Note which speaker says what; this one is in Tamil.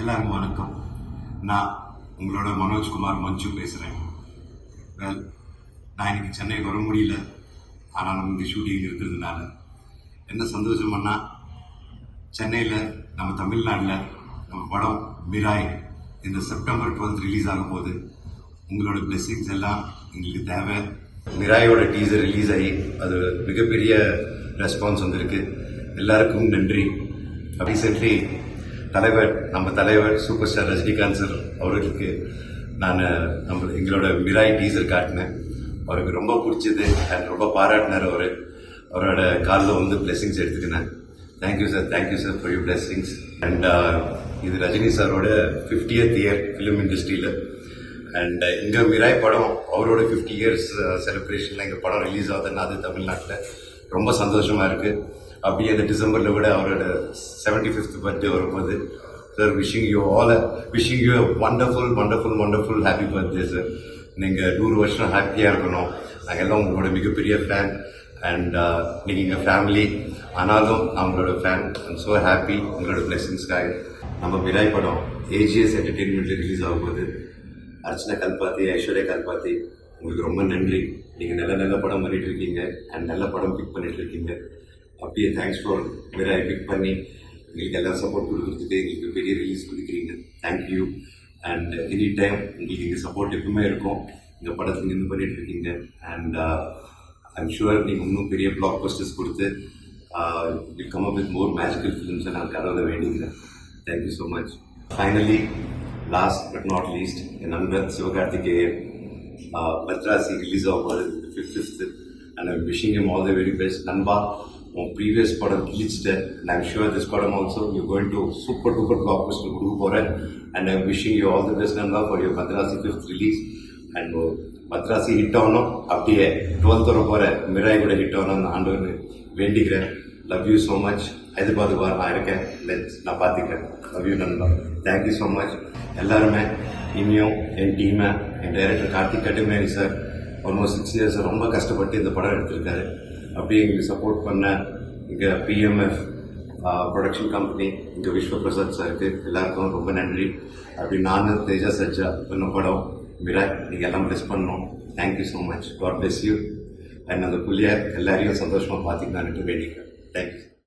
Speaker 1: எல்லாருக்கும் வணக்கம். நான் உங்களோட மனோஜ்குமார் மஞ்சு பேசுகிறேன் வெல் நான் இன்னைக்கு சென்னைக்கு வர முடியல. ஆனால் இங்கே ஷூட்டிங் இருக்கிறதுனால. என்ன சந்தோஷம்னா சென்னையில் நம்ம தமிழ்நாட்டில் நம்ம படம் மிராய் இந்த செப்டம்பர் டுவெல்த் ரிலீஸ் ஆகும் போது உங்களோட பிளெஸ்ஸிங்ஸ் எல்லாம் எங்களுக்கு தேவை. மிராயோட டீசர் ரிலீஸ் ஆகி அது மிகப்பெரிய ரெஸ்பான்ஸ் வந்திருக்கு. எல்லாருக்கும் நன்றி. ரீசெண்ட்லி தலைவர் நம்ம தலைவர் சூப்பர் ஸ்டார் ரஜினிகாந்த் சார் அவர்களுக்கு நான் நம்ம எங்களோட மிராய் டீசர் காட்டினேன். அவருக்கு ரொம்ப பிடிச்சது அண்ட் ரொம்ப பாராட்டினார் அவர். அவரோட காலில் வந்து blessings எடுத்துக்கினேன். Thank you sir thank you sir for you blessings and இது ரஜினி சாரோட ஃபிஃப்டியத் இயர் ஃபிலிம் இண்டஸ்ட்ரியில் அண்ட் இங்கே மிராய் படம் அவரோட ஃபிஃப்டி இயர்ஸ் செலிப்ரேஷனில் எங்கள் படம் ரிலீஸ் ஆகுதுன்னா அது தமிழ்நாட்டில். ரொம்ப சந்தோஷமாக இருக்குது அப்படியே இந்த டிசம்பரில் விட அவரோட செவன்டி ஃபிஃப்த் பர்த்டே வரும்போது sir wishing you all wishing you wonderful wonderful wonderful happy birthday sir நீங்கள் நூறு வருஷம் ஹாப்பியாக இருக்கணும். நாங்கள் எல்லாம் உங்களோட மிகப்பெரிய ஃபேன் அண்ட் நீங்கள் எங்கள் ஃபேமிலி ஆனாலும் அவங்களோட ஃபேன் ஐம் ஸோ ஹாப்பி உங்களோட பிளெஸிங்ஸ்க்காக நம்ம வினாய் படம் ஏஜிஎஸ் என்டர்டெயின்மெண்ட்டில் ரிலீஸ் ஆகும்போது அர்ச்சனா கல்பாத்தி ஐஸ்வர்யா கல்பாத்தி உங்களுக்கு ரொம்ப நன்றி. நீங்கள் நல்ல நல்ல படம் பண்ணிட்டு இருக்கீங்க. அண்ட் நல்ல படம் பிக் பண்ணிட்டு இருக்கீங்க. அப்படியே தேங்க்ஸ் ஃபார் மிராய் பிக் பண்ணி எங்களுக்கு எல்லா சப்போர்ட் கொடுத்துட்டு எங்களுக்கு பெரிய ரிலீஸ் கொடுக்குறீங்க. தேங்க்யூ அண்ட் எனி டைம் உங்களுக்கு எங்கள் சப்போர்ட் எப்பவுமே இருக்கும். இந்த படத்துக்கு நின்று பண்ணிட்டு இருக்கீங்க. அண்ட் ஐம் ஷுவர் நீங்கள் இன்னும் பெரிய பிளாக் பஸ்டர்ஸ் கொடுத்து will come up with more magical ஃபிலிம்ஸை நான் கடவுளை வேண்டிக்கிறேன். Thank you so much finally last but not least என் நண்பர் சிவகார்த்திகேயன் பத்ராசி ரிலீஸ் ஆகும் fifth fifth and I'm wishing him all the very best நண்பா உன் ப்ரீவியஸ் படம் கிழிச்சிட்டேன் அண்ட் ஐம் ஷுவர் திஸ் படம் also you going to super duper blockbuster கொடுக்க போகிறேன் and I'm wishing you all the best நண்பா for your Madharaasi fifth release and Madharaasi hit ஆகணும் அப்படியே டுவெல்த் வர போகிற மிராய் கூட ஹிட் ஆகணும்னு ஆண்டு வேண்டிக்கிறேன் love you so much Hyderabad வர நான் இருக்கேன் லெட்ஸ் நான் பார்த்துக்கிறேன் லவ் யூ நண்பா தேங்க்யூ ஸோ மச் எல்லாருமே இனியும் என் டீமை என் director Karthik Gattamneni sir almost six years ரொம்ப கஷ்டப்பட்டு இந்த படம் எடுத்திருக்காரு. அப்படியே எங்களுக்கு சப்போர்ட் பண்ண இங்கே பிஎம்எஃப் ப்ரொடக்ஷன் கம்பெனி இங்கே விஸ்வ பிரசாத் சாருக்கு எல்லாருக்கும் ரொம்ப நன்றி. அப்படி நானும் தேஜா சஜ்ஜா பண்ண படம் மிராய் நீங்கள் எல்லாம் பிளஸ் பண்ணணும் thank you so much God bless you and அந்த புள்ளியார் எல்லாரையும் சந்தோஷமாக பார்த்துக்கலான்ட்டு வேண்டிக்கிறேன். தேங்க்யூ